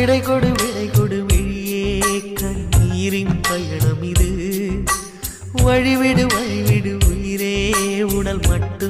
விடை கொடு விடை கொடு விழியே கண்ணீரின் பயணம் இது. வழிவிடு வழிவிடு உயிரே உடல் மட்டும்